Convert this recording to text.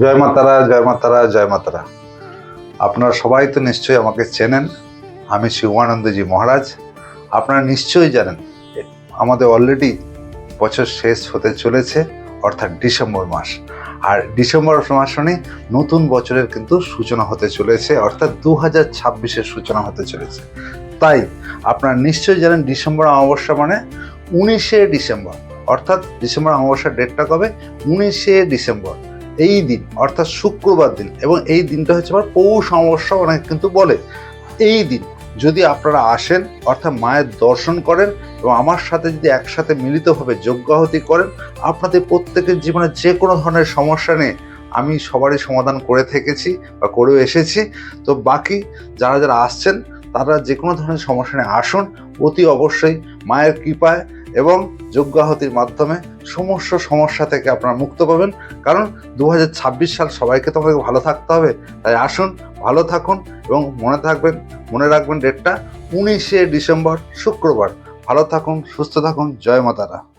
জয় মাতারা জয় মাতারা জয় মাতারা আপনারা সবাই তো নিশ্চয়ই আমাকে চেনেন। আমি শিবানন্দজি মহারাজ। আপনারা নিশ্চয়ই জানেন, আমাদের অলরেডি বছর শেষ হতে চলেছে, অর্থাৎ ডিসেম্বর মাস। আর ডিসেম্বর মাস মানে নতুন বছরের কিন্তু সূচনা হতে চলেছে, অর্থাৎ দু হাজার ছাব্বিশের সূচনা হতে চলেছে। তাই আপনারা নিশ্চয়ই জানেন ডিসেম্বর অমাবস্যা মানে উনিশে ডিসেম্বর। অর্থাৎ ডিসেম্বর অমাবস্যার ডেটটা কবে? উনিশে ডিসেম্বর। এই দিন, অর্থাৎ শুক্রবার দিন, এবং এই দিনটা হচ্ছে আবার পৌষ অমাবস্যা অনেকে কিন্তু বলে। এই দিন যদি আপনারা আসেন, অর্থাৎ মায়ের দর্শন করেন, এবং আমার সাথে যদি একসাথে মিলিতভাবে যজ্ঞাহতি করেন, আপনাদের প্রত্যেকের জীবনে যে কোনো ধরনের সমস্যা নেই আমি সবারই সমাধান করে থেকেছি বা করেও এসেছি। তো বাকি যারা যারা আসছেন, তারা যে কোনো ধরনের সমস্যা নিয়ে আসুন, অতি অবশ্যই মায়ের কৃপায় এবং যোগ্যাহতির মাধ্যমে সমস্ত সমস্যা থেকে আপনারা মুক্ত পাবেন। কারণ দু হাজার ছাব্বিশ সাল সবাইকে তো আমাকে ভালো থাকতে হবে। তাই আসুন, ভালো থাকুন এবং মনে থাকবেন, মনে রাখবেন ডেটটা উনিশে ডিসেম্বর শুক্রবার। ভালো থাকুন, সুস্থ থাকুন, জয় মাতারা।